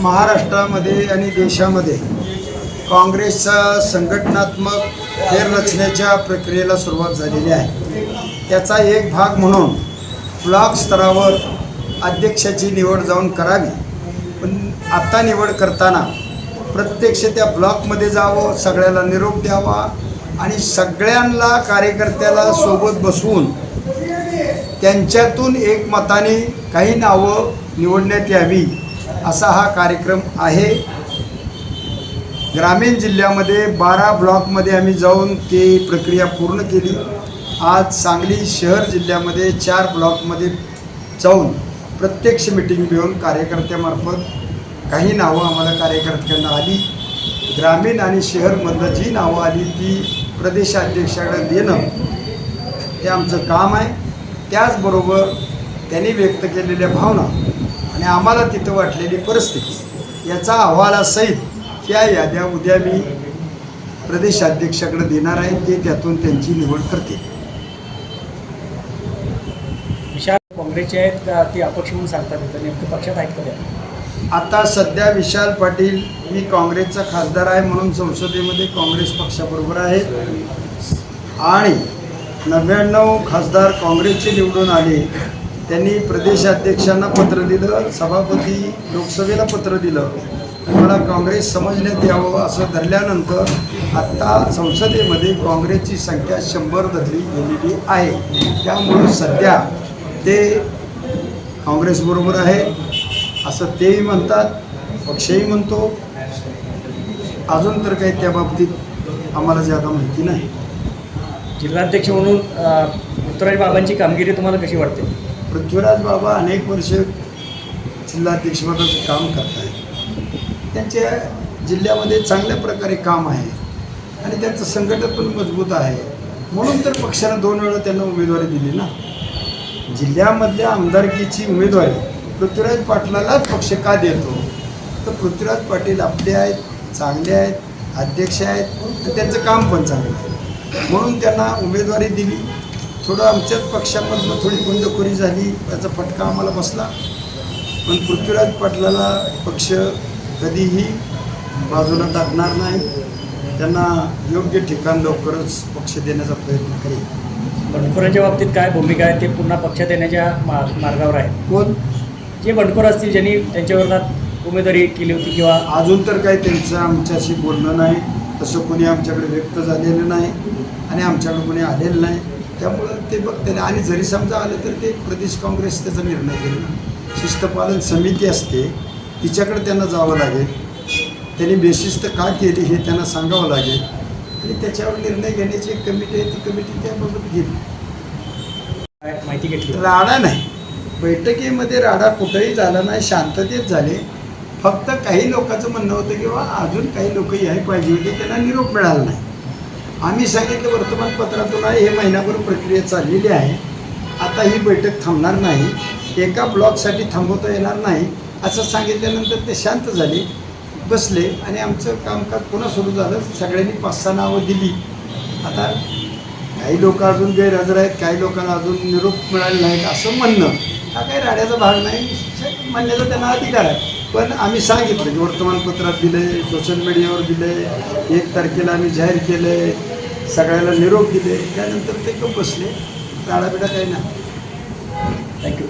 महाराष्ट्रामध्ये आणि देशामध्ये काँग्रेसचा संघटनात्मक फेररचनेच्या प्रक्रियेला सुरुवात झालेली आहे. त्याचा एक भाग म्हणून ब्लॉक स्तरावर अध्यक्षाची निवड जाऊन करावी. पण आत्ता निवड करताना प्रत्यक्ष त्या ब्लॉकमध्ये जावं सगळ्याला निरोप द्यावा आणि सगळ्यांना कार्यकर्त्याला सोबत बसवून त्यांच्यातून एक मताने काही नावं निवडण्यात यावी. असा हा कार्यक्रम आहे. ग्रामीण जिल्ह्यामध्ये बारा ब्लॉकमध्ये आम्ही जाऊन ती प्रक्रिया पूर्ण केली. आज सांगली शहर जिल्ह्यामध्ये चार ब्लॉकमध्ये जाऊन प्रत्यक्ष मिटिंग घेऊन कार्यकर्त्यामार्फत काही नावं आम्हाला कार्यकर्त्यांना आली. ग्रामीण आणि शहरमधलं जी नावं आली ती प्रदेशाध्यक्षाकडे देणं हे आमचं काम आहे. त्याचबरोबर त्यांनी व्यक्त केलेल्या भावना आणि आम्हाला तिथं वाटलेली परिस्थिती. याचा अहवालासहित या याद्या उद्या मी प्रदेशाध्यक्षाकडे देणार आहे ते त्यातून त्यांची निवड करतील. विशाल काँग्रेसचे आहेत का? ते अपक्ष म्हणून सांगतात तर नेमकं पक्षात आहेत का त्या? आता सध्या विशाल पाटील मी काँग्रेसचा खासदार आहे म्हणून संसदेमध्ये काँग्रेस पक्षाबरोबर आहे. आणि नव्याण्णव खासदार काँग्रेसचे निवडून आले. त्यांनी प्रदेशाध्यक्षांना पत्र दिलं सभापती लोकसभेला पत्र दिलं. मला काँग्रेस समजण्यात यावं असं धरल्यानंतर आत्ता संसदेमध्ये काँग्रेसची संख्या शंभर धरली गेलेली आहे. त्यामुळं सध्या ते काँग्रेसबरोबर आहे असं तेही म्हणतात पक्षही म्हणतो. अजून तर काही त्या बाबतीत आम्हाला ज्यादा माहिती नाही. जिल्हाध्यक्ष म्हणून अ, पृथ्वीराज बाबांची कामगिरी तुम्हाला कशी वाटते? पृथ्वीराज बाबा अनेक वर्ष जिल्हाध्यक्षपदाचं काम करत आहेत त्यांच्या जिल्ह्यामध्ये चांगल्या प्रकारे काम आहे. आणि त्यांचं संघटन पण मजबूत आहे. म्हणून तर पक्षानं दोन वेळा त्यांना उमेदवारी दिली ना. जिल्ह्यामधल्या आमदारकीची उमेदवारी पृथ्वीराज पाटलालाच पक्ष का देतो? तर पृथ्वीराज पाटील आपले आहेत चांगले आहेत अध्यक्ष आहेत. त्यांचं काम पण चांगलं आहे. म्हणून त्यांना उमेदवारी दिली. थोडं आमच्याच पक्षामधनं थोडी बंडखोरी झाली त्याचा फटका आम्हाला बसला. पण पृथ्वीराज पाटलाला पक्ष कधीही बाजूला टाकणार नाही. त्यांना योग्य ठिकाण लवकरच पक्ष देण्याचा प्रयत्न करेल. बंडखोरांच्या बाबतीत काय भूमिका आहे? ते पुन्हा पक्षात येण्याच्या मा मार्गावर आहे. कोण? जे बंडखोर असतील ज्यांनी त्यांच्या विरोधात उमेदवारी केली होती किंवा अजून तर काही त्यांचं आमच्याशी बोलणं नाही. तसं कोणी आमच्याकडे व्यक्त झालेलं नाही आणि आमच्याकडे कोणी आलेलं नाही. त्यामुळं ते बघते आणि जरी समजा आलं तर ते प्रदेश काँग्रेस त्याचा निर्णय घेईल ना. शिस्तपालन समिती असते तिच्याकडे त्यांना जावं लागेल. त्यांनी बेशिस्त का केली हे त्यांना सांगावं लागेल. आणि त्याच्यावर निर्णय घेण्याची एक कमिटी आहे ती कमिटी त्याबाबत घेईल. माहिती घेतली. राडा नाही. बैठकीमध्ये राडा कुठेही झाला नाही शांततेत झाले. फक्त काही लोकांचं म्हणणं होतं की बा अजून काही लोक यायला पाहिजे होते त्यांना निरोप मिळाला नाही. आम्ही सांगितलं वर्तमानपत्रातून आहे हे महिनाभर प्रक्रिया चाललेली आहे. आता ही बैठक थांबणार नाही. एका ब्लॉकसाठी थांबवता येणार नाही. असं सांगितल्यानंतर ते शांत झाले बसले आणि आमचं कामकाज पुन्हा सुरू झालं. सगळ्यांनी पाच सहा नावं दिली. आता काही लोक अजून गैरहजर आहेत काही लोकांना अजून निरोप मिळाले नाहीत असं म्हणणं हा काही राड्याचा भाग नाही. म्हणण्याचा त्यांना अधिकार आहे. पण आम्ही सांगितलं की वर्तमानपत्रात दिले सोशल मीडियावर दिले एक तारखेला आम्ही जाहीर केले सगळ्याला निरोप दिले त्यानंतर ते कप बसले. राडाबिडा काही नाही. थँक्यू